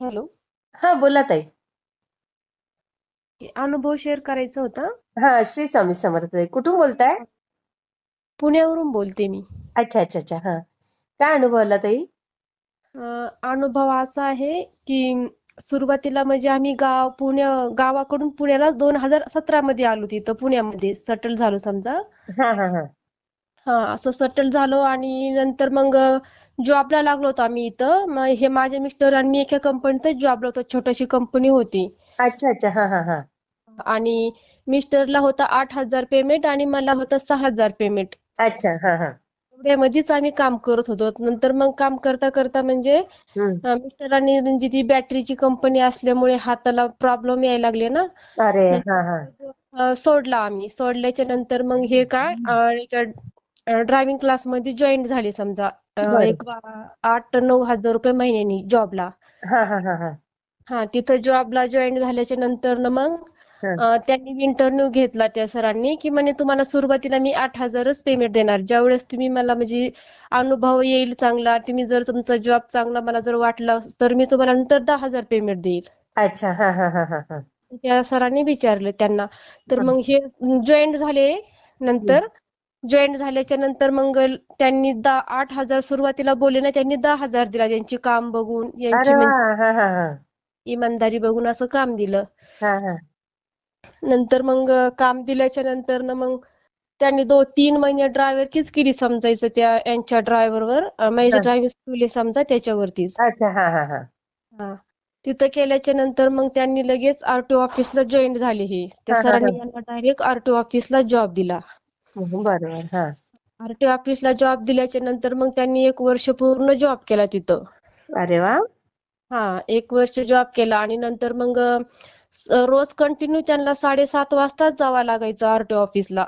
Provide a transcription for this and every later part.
Hello. हा बोला ताई. अनुभव शेअर करायचा होता. हा श्री स्वामी समर्थ कुठून बोलताय? पुण्यावरून बोलते मी. अच्छा अच्छा अच्छा. हा. काय अनुभव आला ताई? अं, अनुभव असा आहे की सुरुवातीला म्हणजे आम्ही गाव पुण्या गावाकडून पुण्याला दोन हजार सतरा मध्ये आलो तिथं. पुण्यामध्ये सेटल झालो समजा. हा हा हा. हा असं सेटल झालो आणि नंतर मग जॉबला लागलो होतो आम्ही इथं. हे माझे मिस्टर आणि मी एका कंपनीतच जॉबला होतो. छोटीशी कंपनी होती. अच्छा अच्छा. हा हा हा. आणि मिस्टरला होता आठ हजार पेमेंट आणि मला होता सहा हजार पेमेंट अच्छा. हा हा. एवढ्यामध्येच आम्ही काम करत होतो. नंतर मग काम करता करता म्हणजे हम्म. अं, मिस्टरांनी म्हणजे ती बॅटरीची कंपनी असल्यामुळे हाताला प्रॉब्लेम यायला लागले ना. अरे हा हा. अं, सोडला आम्ही. सोडल्याच्या नंतर मग हे काय अं, एका ड्रायव्हिंग क्लासमध्ये जॉईन झाले समजा. अं, बरं. एक आठ नऊ हजार रुपये महिन्यानी जॉबला हा हा हा हा. हा तिथं जॉबला जॉईन झाल्याच्यानंतर न मग हा. अं, त्यांनी इंटरव्ह्यू घेतला त्या सरांनी की म्हणे तुम्हाला सुरुवातीला मी आठ हजारच पेमेंट देणार. ज्यावेळेस तुम्ही मला म्हणजे अनुभव येईल चांगला तुम्ही जर तुमचा जॉब चांगला मला जर वाटला तर मी तुम्हाला नंतर दहा हजार पेमेंट देईल. अच्छा हा हा हा हा हा. त्या सरांनी विचारलं त्यांना. तर मग हे जॉईन झाले नंतर जॉईन झाल्याच्यानंतर मग त्यांनी दहा आठ हजार सुरुवातीला बोलले ना त्यांनी दहा हजार दिला त्यांची काम बघून यांची इमानदारी बघून असं काम दिलं. नंतर मग काम दिल्याच्या नंतर ना मग त्यांनी दो तीन महिने ड्रायव्हरकीच केली समजायचं त्या यांच्या ड्रायव्हरवर माझी. ड्रायव्हिंग स्कूल आहे समजा त्याच्यावरतीच. तिथं केल्याच्यानंतर मग त्यांनी लगेच आरटीओ ऑफिसला जॉईन झाले हे. त्या. सरांनी यांना डायरेक्ट आरटीओ ऑफिसला जॉब दिला. बरोबर हा. आरटीओ ऑफिसला जॉब दिल्याच्या नंतर मग त्यांनी एक वर्ष पूर्ण जॉब केला तिथं. अरे वा. हा एक वर्ष जॉब केला आणि नंतर मग रोज कंटिन्यू त्यांना साडेसात वाजताच जावं लागायचं आरटीओ ऑफिसला.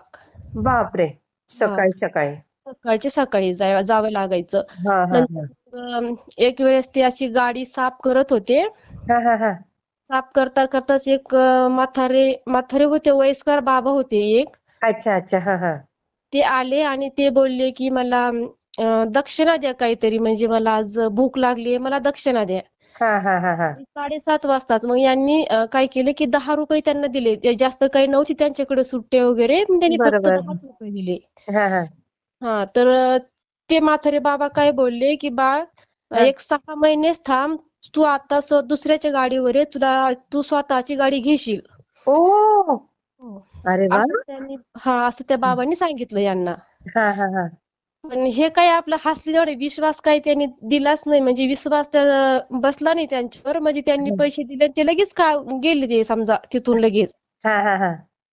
बापरे सकाळी सकाळी. सकाळचे सकाळी जाय- जावं लागायचं. हा हा अं, एक वेळेस ते अशी गाडी साफ करत होते. हा हा हा. साफ करता करताच एक अं, म्हातारे म्हातारे होते वयस्कर बाबा होते एक. अच्छा अच्छा हा हा. ते आले आणि ते बोलले की मला दक्षिणा द्या काहीतरी. म्हणजे मला आज भूक लागली मला दक्षिणा द्या. हा हा हा हा. साडेसात वाजताच मग यांनी काय केले की दहा रुपये त्यांना दिले. जास्त काही नव्हती त्यांच्याकडे सुट्टे वगैरे त्यांनी फक्त. दहाच रुपये दिले. हा हा. हा तर ते म्हातारे बाबा काय बोलले की बाळ. एक सहा महिनेच थांब. तू आता दुसऱ्याच्या गाडीवर आहे तुला तू स्वतःची गाडी घेशील. अरे वा. असं त्यांनी हा असं त्या बाबांनी सांगितलं यांना. हा हा हा. पण हे काय आपलं हसले एवढे विश्वास काही त्यांनी दिलाच नाही. म्हणजे विश्वास त्या बसला नाही त्यांच्यावर. म्हणजे त्यांनी पैसे दिले ते लगेच का गेले ते समजा तिथून लगेच. हा हा हा.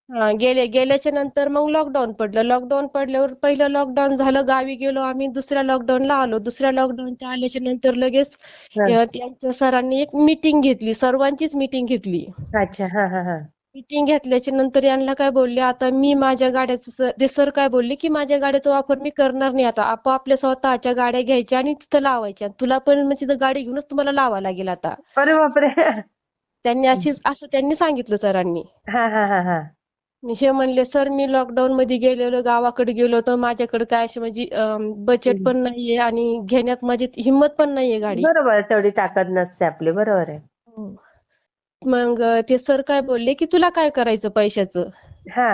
हा गेले गेल्याच्यानंतर मग लॉकडाऊन पडलं. लॉकडाऊन पडल्यावर पहिलं लॉकडाऊन झालं. गावी गेलो आम्ही. दुसऱ्या लॉकडाऊनला आलो. दुसऱ्या लॉकडाऊनच्या आल्याच्यानंतर लगेच हा. अं, त्यांच्या सरांनी एक मीटिंग घेतली. सर्वांचीच मीटिंग घेतली. अच्छा. हा हा हा. मीटिंग घेतल्याच्या नंतर यांना काय बोलले आता मी माझ्या गाड्याचं ते सर काय बोलले की माझ्या गाड्याचा वापर मी करणार नाही आता आपापल्या स्वतःच्या गाड्या घ्यायच्या आणि तिथं लावायच्या तुला पण तिथं गाडी घेऊनच तुम्हाला लावा लागेल आता. अरे बापरे! त्यांनी अशी असं त्यांनी सांगितलं सरांनी. मी हे म्हणले सर मी लॉकडाऊन मध्ये गेलेलो गावाकडे गेलो तर माझ्याकडे काय अशी म्हणजे बजेट पण नाहीये आणि घेण्यात माझी हिंमत पण नाहीये गाडी. बरोबर तेवढी ताकद नसते आपली बरोबर आहे. हो. मग ते सर काय बोलले की तुला काय करायचं पैशाचं? हा.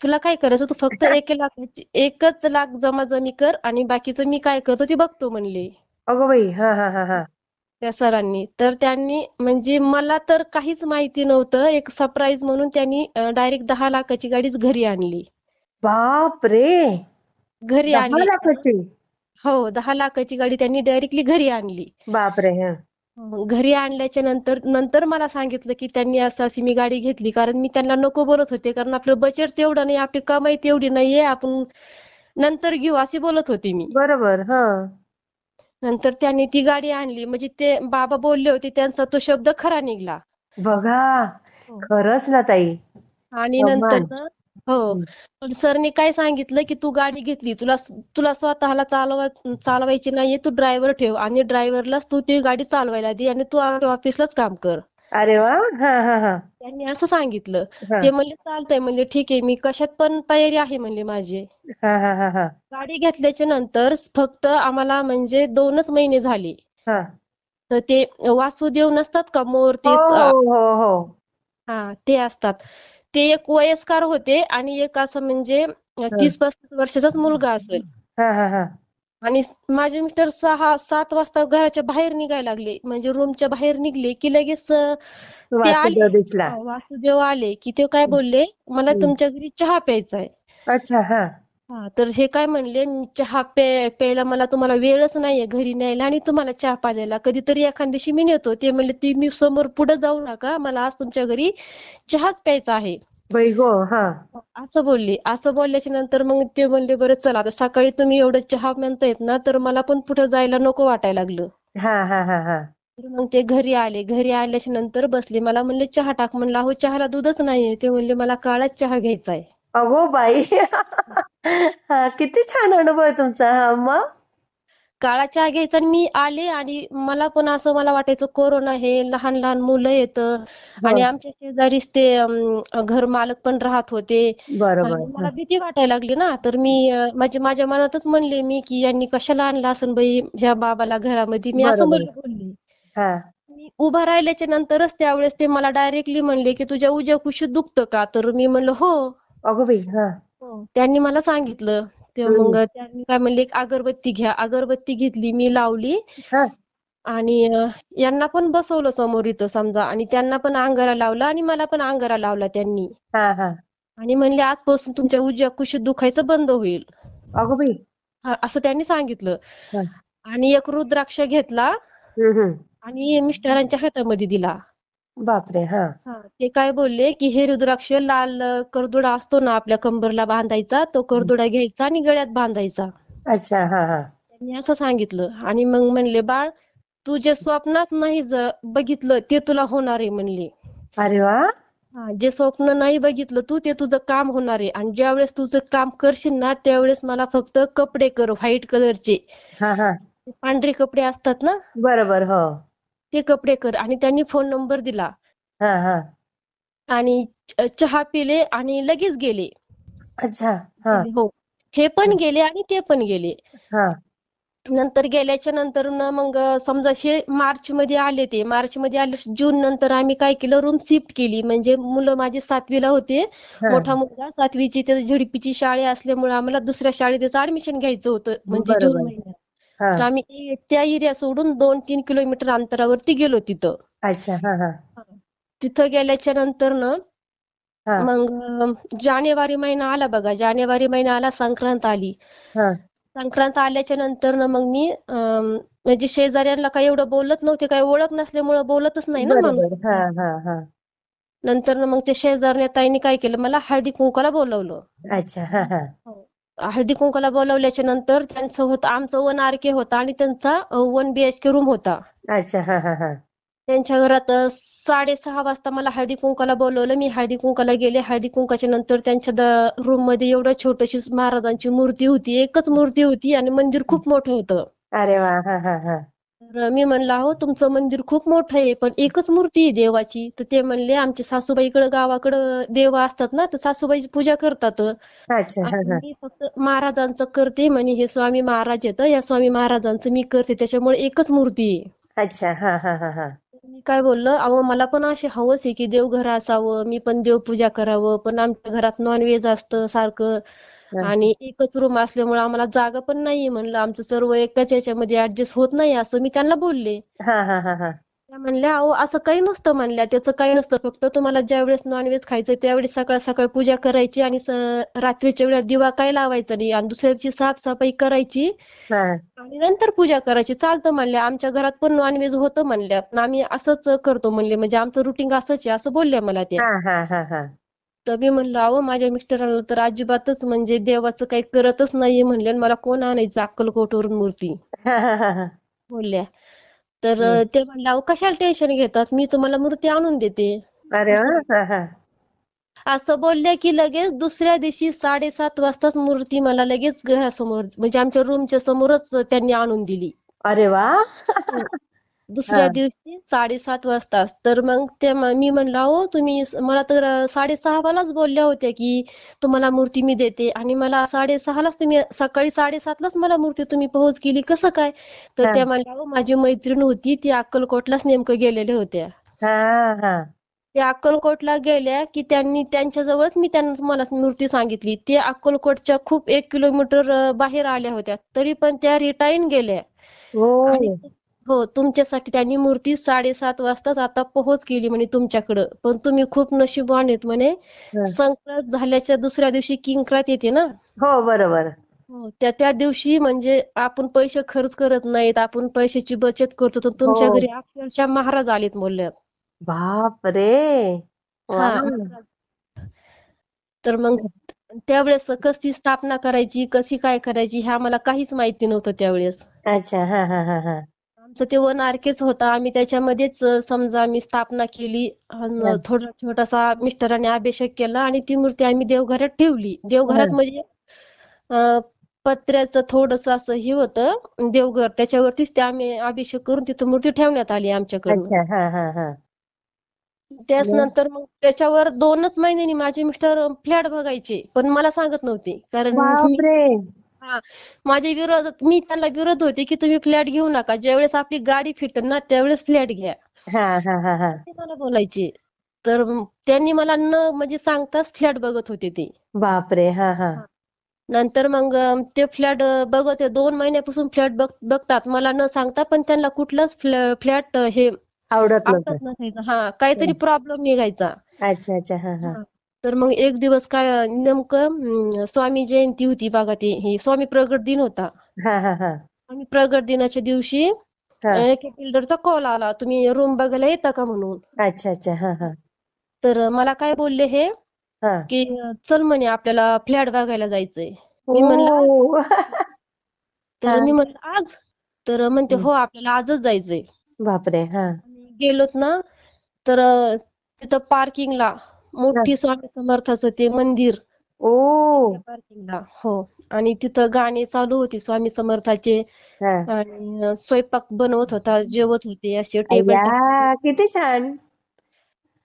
तुला काय करायचं? तू फक्त एक लाखाची एकच लाख जमा जमी कर आणि बाकीचं मी काय करतो ते बघतो म्हणले. अगो बाई हा हा हा हा. त्या सरांनी. तर त्यांनी म्हणजे मला तर काहीच माहिती नव्हतं. एक सरप्राईज म्हणून त्यांनी डायरेक्ट दहा लाखाची गाडीच घरी आणली. बाप रे घरी आणली. लाखाची? हो दहा लाखाची गाडी त्यांनी डायरेक्टली घरी आणली. बाप रे हा. घरी आणल्याच्या नंतर नंतर मला सांगितलं की त्यांनी असं अशी मी गाडी घेतली. कारण मी त्यांना नको बोलत होते. कारण आपलं बजेट तेवढं नाही आपली कमाई तेवढी नाहीये. आपण नंतर घेऊ असे बोलत होते मी. बरोबर हा. नंतर त्यांनी ती गाडी आणली. म्हणजे ते बाबा बोलले होते त्यांचा तो शब्द खरा निघाला. बघा खरंच ना ताई. आणि नंतर हो. सरने काय सांगितलं की तू गाडी घेतली तुला तुला स्वतःला चालवा चालवायची नाहीये तू ड्रायव्हर ठेव आणि ड्रायव्हरलाच तू ती गाडी चालवायला दे आणि तू ऑफिसलाच काम कर. अरे वा. हा हा हा. त्यांनी असं सांगितलं. ते म्हणले चालतंय. म्हणले ठीक आहे मी कशात पण तयारी आहे म्हणले माझी. गाडी घेतल्याच्या नंतर फक्त आम्हाला म्हणजे दोनच महिने झाले. हा. तर ते वासुदेव नसतात का? मोर ते हो हो हो. हा ते असतात. ते एक वयस्कर होते आणि एक असं म्हणजे तीस पस्तीस वर्षाचाच मुलगा असेल. हा हा हा. आणि माझे मिस्टर सहा सात वाजता घराच्या बाहेर निघायला लागले. म्हणजे रूमच्या बाहेर निघले की लगेच अं, ते आले. वासुदेव आले की ते काय बोलले मला. तुमच्या घरी चहा प्यायचा आहे अच्छा हा हा तर हे काय म्हणले "मी चहा प्या प्यायला मला तुम्हाला वेळच नाहीये घरी न्यायला आणि तुम्हाला चहा पाजायला. कधीतरी एखाद दिवशी मी नेतो. ते म्हणले तुम्ही समोर पुढे जाऊ नका. मला आज तुमच्या घरी चहाच प्यायचा आहे. हा असं बोलले. असं बोलल्याच्या नंतर मग ते म्हणले बरं चला. आता सकाळी तुम्ही एवढं चहा म्हणतायत ना तर मला पण पुढे जायला नको वाटायला लागलं. हा हा हा हा. तर मग ते घरी आले. घरी आल्याच्यानंतर बसले. मला म्हणले चहा टाक. म्हणलं अहो चहाला दूधच नाहीये. ते म्हणले मला काळाच चहा घ्यायचा आहे अगो बाई. हा किती छान अनुभव आहे तुमचा हा मग काळा चहा घ्यायचा आणि मी आले आणि मला पण असं मला वाटायचं कोरोना आहे लहान लहान मुलं येतं. आणि हो. आमच्या शेजारीच ते अं, घर मालक पण राहत होते. बरोबर. आणि मला भीती वाटायला लागली ना. तर मी अं, माझ्या माझ्या मनातच म्हणले मी की यांनी कशाला आणलं असन बाई ह्या बाबाला घरामध्ये? मी असं बरोबर. म्हणले बोलले. हा. मी उभा राहिल्याच्या नंतरच त्यावेळेस ते मला डायरेक्टली म्हणले की तुझ्या उजव्या कुशीत दुखतं का? तर मी म्हणलं हो. अगो बाई हा. हो. त्यांनी मला सांगितलं ते. मग त्यांनी काय म्हणले एक अगरबत्ती घ्या. अगरबत्ती घेतली मी लावली. हा. आणि अं, यांना पण बसवलं समोर इथं समजा. आणि त्यांना पण अंगारा लावला आणि मला पण अंगारा लावला त्यांनी. हा हा. आणि म्हणले आजपासून तुमच्या उजव्या कुशीत दुखायचं बंद होईल. अगो बाई. हा, असं त्यांनी सांगितलं. आणि एक रुद्राक्ष घेतला. हम्म हम्म. आणि मिस्टरांच्या हातामध्ये दिला. बापरे हा. हा, ते काय बोलले की हे रुद्राक्ष लाल अं, करदुडा असतो ना आपल्या कंबरला बांधायचा तो करदुडा घ्यायचा आणि गळ्यात बांधायचा. अच्छा हा हा. त्यांनी असं सांगितलं आणि मग म्हणले बाळ तू जे स्वप्नात नाही ज- बघितलं ते तुला होणार आहे म्हणले. अरे वा. हा, जे स्वप्न नाही बघितलं तू ते तुझं काम होणार आहे आणि ज्यावेळेस तुझं काम करशील ना त्यावेळेस मला फक्त कपडे कर व्हाईट कलरचे. हा हा. पांढरे कपडे असतात ना? बरोबर हो. ते कपडे कर. आणि त्यांनी फोन नंबर दिला. हा हा. आणि च- चहा पिले आणि लगेच गेले. अच्छा हा. हो. हे पण गेले आणि ते पण गेले. हा. नंतर गेल्याच्यानंतर न मग समजा हे मार्च मध्ये आले ते. मार्च मध्ये आले जून नंतर आम्ही काय केलं? रूम शिफ्ट केली. म्हणजे मुलं माझी सातवीला होते. हा. मोठा मुलगा सातवीची त्याची झेडपीची शाळा असल्यामुळे आम्हाला दुसऱ्या शाळेत त्याचं ऍडमिशन घ्यायचं होतं. म्हणजे जून बरोबर. महिन्यात. तर आम्ही त्या एरिया सोडून दोन तीन किलोमीटर अंतरावरती गेलो तिथं. अच्छा हा हा. तिथं गेल्याच्यानंतर न मग जानेवारी महिना आला बघा जानेवारी महिना आला संक्रांत आली. हा. संक्रांत आल्याच्यानंतर ना मग मी म्हणजे शेजाऱ्यांना काही एवढं बोलत नव्हते काही ओळख नसल्यामुळं बोलतच नाही ना माणूस. नंतर ना मग ते शेजारच्या ताईंनी काय केलं मला हळदी कुंकवाला बोलवलं. अच्छा हा. हळदी कुंकवाला बोलवल्याच्या नंतर त्यांचं होतं आमचं वन आर के होता आणि त्यांचा one B H K room होता. अच्छा हा हा हा. त्यांच्या घरात साडेसहा वाजता मला हळदी कुंकवाला बोलवलं. मी हळदी कुंकवाला गेले. हळदी कुंकाच्या नंतर त्यांच्या रूममध्ये एवढं छोटीशी महाराजांची मूर्ती होती. एकच मूर्ती होती आणि मंदिर खूप मोठं होतं. अरे वा हा हा हा. तर मी म्हणलं अहो तुमचं मंदिर खूप मोठं आहे पण एकच मूर्ती आहे देवाची. तर ते म्हणले आमचे सासूबाईकडे गावाकडं देव असतात ना तर सासूबाईची पूजा करतात. आणि मी फक्त महाराजांचं करते म्हणे हे स्वामी महाराज येतं या स्वामी महाराजांचं मी करते त्याच्यामुळे एकच मूर्ती आहे. अच्छा हा हा हा हा. मी काय बोललं अहो मला पण अशी हवस आहे की देवघर असावं मी पण देवपूजा करावं पण आमच्या घरात नॉनव्हेज असतं सारखं. आणि एकच रूम असल्यामुळे आम्हाला जागा पण नाहीये म्हणलं. आमचं सर्व एकाच याच्यामध्ये ऍडजस्ट होत नाही असं मी त्यांना बोलले. हा हा हा हा. त्या म्हणल्या अहो असं काही नसतं म्हणल्या. त्याचं काही नसतं. फक्त तुम्हाला ज्यावेळेस नॉनव्हेज खायचं त्यावेळेस सकाळ सकाळ पूजा करायची आणि रात्रीच्या वेळेस दिवा काय लावायचा नाही. आणि दुसऱ्या दिवशी साफसफाई करायची आणि नंतर पूजा करायची. चालतं म्हणल्या. आमच्या घरात पण नॉनव्हेज होतं म्हणल्या. पण आम्ही असंच करतो म्हणले. म्हणजे आमचं रुटीन असंच आहे असं बोलल्या मला त्या. तर मी म्हणलं अहो माझ्या मिस्टरांना तर अजिबातच म्हणजे देवाचं काही करतच नाहीये म्हणले आणि मला कोण आणायचं अक्कलकोटवरून मूर्ती? हा हा हा हा बोलल्या. तर ते म्हणले अहो कशाला टेन्शन घेतात? मी तुम्हाला मूर्ती आणून देते. अरे हा हा. असं बोलले की लगेच दुसऱ्या दिवशी साडेसात वाजताच मूर्ती मला लगेच घरासमोर म्हणजे आमच्या रूमच्या समोरच त्यांनी आणून दिली. अरे वा. दुसऱ्या हा. दिवशी साडेसात वाजताच तर मग ते म- म्हणलं अहो तुम्ही मला तर अं, साडेसहालाच बोलल्या होत्या की तुम्हाला मूर्ती मी देते आणि मला साडेसहालाच तुम्ही सकाळी साडेसातलाच मला मूर्ती तुम्ही पोहोच केली कसं काय? तर हा. त्या म्हणल्या अहो माझी मैत्रीण होती ती अक्कलकोटलाच नेमकं गेलेल्या होत्या. हा हा. त्या अक्कलकोटला गेल्या की त्यांनी त्यांच्याजवळच मी त्यांना मला मूर्ती सांगितली. ते अक्कलकोटच्या खूप एक किलोमीटर बाहेर आल्या होत्या. तरी पण त्या रिटाईन गेल्या. आणि हो तुमच्यासाठी त्यांनी मूर्ती साडेसात वाजताच आता पोहोच केली म्हणे तुमच्याकडं. पण तुम्ही खूप नशीबवान आहेत म्हणे. संक्रांत झाल्याच्या दुसऱ्या दिवशी किंक्रात येते ना? हो बरोबर. हो त्या त्या दिवशी म्हणजे आपण पैसे खर्च करत नाहीत आपण पैशाची बचत करतो तर तुमच्या हो. घरी अक्षरशः महाराज आलेत बोलल्यात बाप रे हा तर मग त्यावेळेस कशी स्थापना करायची कशी काय करायची हे आम्हाला काहीच माहिती नव्हतं त्यावेळेस. अच्छा हा हा हा. आमचं ते वन आरकेच होतं. आम्ही त्याच्यामध्येच समजा आम्ही स्थापना केली थोडा छोटासा मिस्टरांनी अभिषेक केला आणि ती मूर्ती आम्ही देवघरात ठेवली. देवघरात म्हणजे पत्र्याचं थोडस असं हे होतं देवघर. त्याच्यावरतीच ते आम्ही अभिषेक करून तिथं मूर्ती ठेवण्यात आली आमच्याकडनं. अच्छा. हा हा हा. त्याच नंतर मग त्याच्यावर दोनच महिन्यांनी माझे मिस्टर फ्लॅट बघायचे पण मला सांगत नव्हते. कारण हा. माझ्या विरोधात मी त्यांना विरोध होते की तुम्ही फ्लॅट घेऊ नका. ज्यावेळेस आपली गाडी फिटेल ना त्यावेळेस फ्लॅट घ्या. हा हा हा हा. ते मला बोलायचे. तर त्यांनी मला न म्हणजे सांगताच फ्लॅट बघत होते ते. बाप रे हा. हा. नंतर मग ते फ्लॅट बघत दोन महिन्यापासून फ्लॅट बघ बघतात. मला न सांगता पण त्यांना कुठलाच फ्लॅट हे आवडत नव्हतं. नसायचं. हा काहीतरी प्रॉब्लेम निघायचा. अच्छा अच्छा. हा हा. हा. तर मग एक दिवस काय नेमकं स्वामी जयंती होती बघा ती ही स्वामी प्रगट दिन होता. हा हा हा. स्वामी प्रगट दिनाच्या दिवशी एका बिल्डरचा कॉल आला तुम्ही रूम बघायला येता का म्हणून? अच्छा अच्छा. हा हा. तर मला काय बोलले हे की चल म्हणे आपल्याला फ्लॅट बघायला जायचंय. मी म्हणलं तर मी म्हणलं आज? तर म्हणते. हो आपल्याला आजच जायचंय. बापरे हा. आणि गेलोत ना तर तिथं पार्किंगला. मोठी स्वामी समर्थाचं ते मंदिर. ओ. पार्किंगला हो. आणि तिथं गाणी चालू होती स्वामी समर्थाचे. हा. आणि स्वयंपाक बनवत होता जेवत होते असे टेबल अय्या किती छान.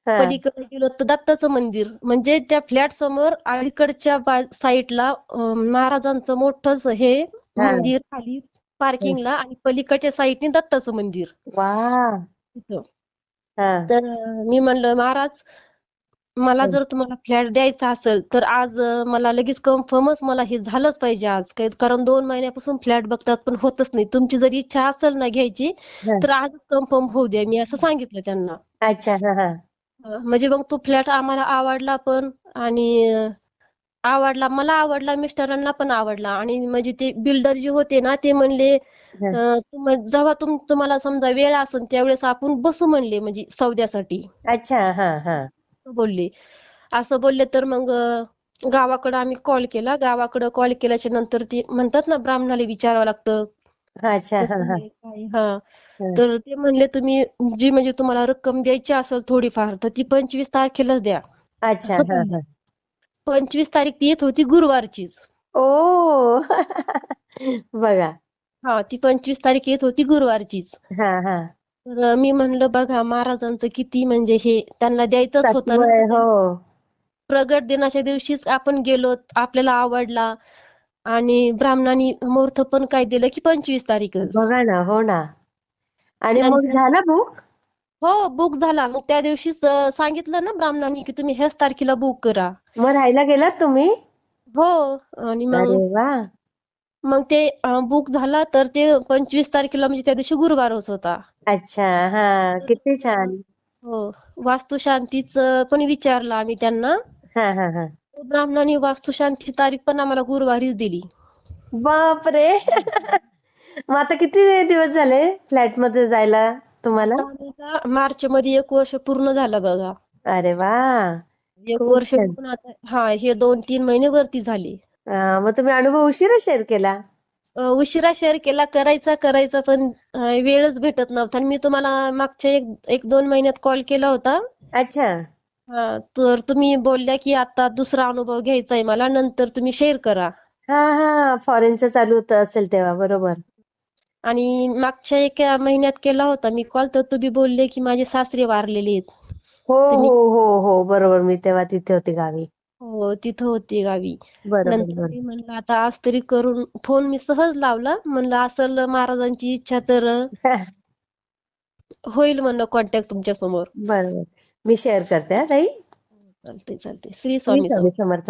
हा. पलीकडे गेलो तर दत्ताचं मंदिर. म्हणजे त्या फ्लॅट समोर अलीकडच्या बा- साईडला अं, महाराजांचं मोठंच हे हा. मंदिर खाली पार्किंगला आणि पलीकडच्या साईडने दत्ताचं मंदिर. वा. तिथं. हा. तर अं, मी म्हणलं महाराज मला हम्म. जर तुम्हाला फ्लॅट द्यायचा असेल तर आज मला लगेच कन्फर्मच मला हे झालंच पाहिजे आज. काय कारण दोन महिन्यापासून फ्लॅट बघतात पण होतच नाही. तुमची जर इच्छा असेल ना घ्यायची हा. तर आज कन्फर्म होऊ द्या. मी असं सांगितलं त्यांना. अच्छा हा हा. म्हणजे मग तो फ्लॅट आम्हाला आवडला पण आणि आवडला मला आवडला मिस्टरांना पण आवडला. आणि म्हणजे ते बिल्डर जे होते ना ते म्हणले हा. जेव्हा तुम तुम्हाला समजा वेळ असेल त्यावेळेस आपण बसू म्हणले म्हणजे सौद्यासाठी. अच्छा हा हा. बोलले. असं बोलले तर मग गावाकडं आम्ही कॉल केला. गावाकडं कॉल केल्याच्यानंतर ते म्हणतात ना ब्राह्मणाला विचारावं लागतं. अच्छा. हा. तर ते म्हणले तुम्ही जी म्हणजे तुम्हाला रक्कम द्यायची असेल थोडीफार तर ती पंचवीस तारखेलाच द्या. अच्छा. पंचवीस तारीख ती येत होती गुरुवारचीच. ओ! बघा. हा ती पंचवीस तारीख येत होती गुरुवारचीच. तर मी म्हणलं बघा महाराजांचं किती म्हणजे हे त्यांना द्यायचंच होतं ना. हो. प्रगट दिनाच्या दिवशीच आपण गेलो आपल्याला आवडला. आणि ब्राह्मणांनी मुहूर्त पण काय दिलं की पंचवीस तारीखच. बघा ना हो ना. आणि मग नंतर झाला बुक हो बुक झाला. मग त्या दिवशीच अं, सांगितलं ना ब्राह्मणांनी की तुम्ही ह्याच तारखेला बुक करा. मग राहायला गेलात तुम्ही? हो. आणि मग अरे वा. मग ते बुक झाला तर ते पंचवीस तारखेला म्हणजे त्या दिवशी गुरुवारच होता अच्छा हा किती छान. हो वास्तुशांतीचं पण विचारलं आम्ही त्यांना. हा हा हा. ब्राह्मणांनी वास्तुशांतीची तारीख पण आम्हाला गुरुवारीच दिली. बापरे! मग आता किती दिवस झाले फ्लॅटमध्ये जायला तुम्हाला? मार्च मध्ये एक वर्ष पूर्ण झालं बघा. अरे वा! एक वर्ष छान. पूर्ण आता हा हे दोन तीन महिने वरती झाले. मग तुम्ही अनुभव उशिरा शेअर केला. उशिरा शेअर केला करायचा करायचा पण वेळच भेटत नव्हता. आणि मी तुम्हाला मागच्या एक एक दोन महिन्यात कॉल केला होता. अच्छा. हा तर तुम्ही बोलल्या की आता दुसरा अनुभव घ्यायचा आहे मला नंतर तुम्ही शेअर करा. हा हा फॉरेनचं चालू होतं असेल तेव्हा बरोबर. आणि मागच्या एका महिन्यात केला होता मी कॉल तर तुम्ही बोलले की माझे सासरे वारलेले आहेत. हो हो हो हो बरोबर. मी तेव्हा तिथे होते गावी. हो तिथं होते गावी. बरोबर नंतर बरोबर. मी म्हणलं आता आज तरी करून फोन मी सहज लावला. म्हणलं असल महाराजांची इच्छा तर होईल म्हणलं कॉन्टॅक्ट तुमच्यासमोर. बरोबर. मी शेअर करते हा ताई. चालते चालते श्री स्वामी स्वामी समर्थ.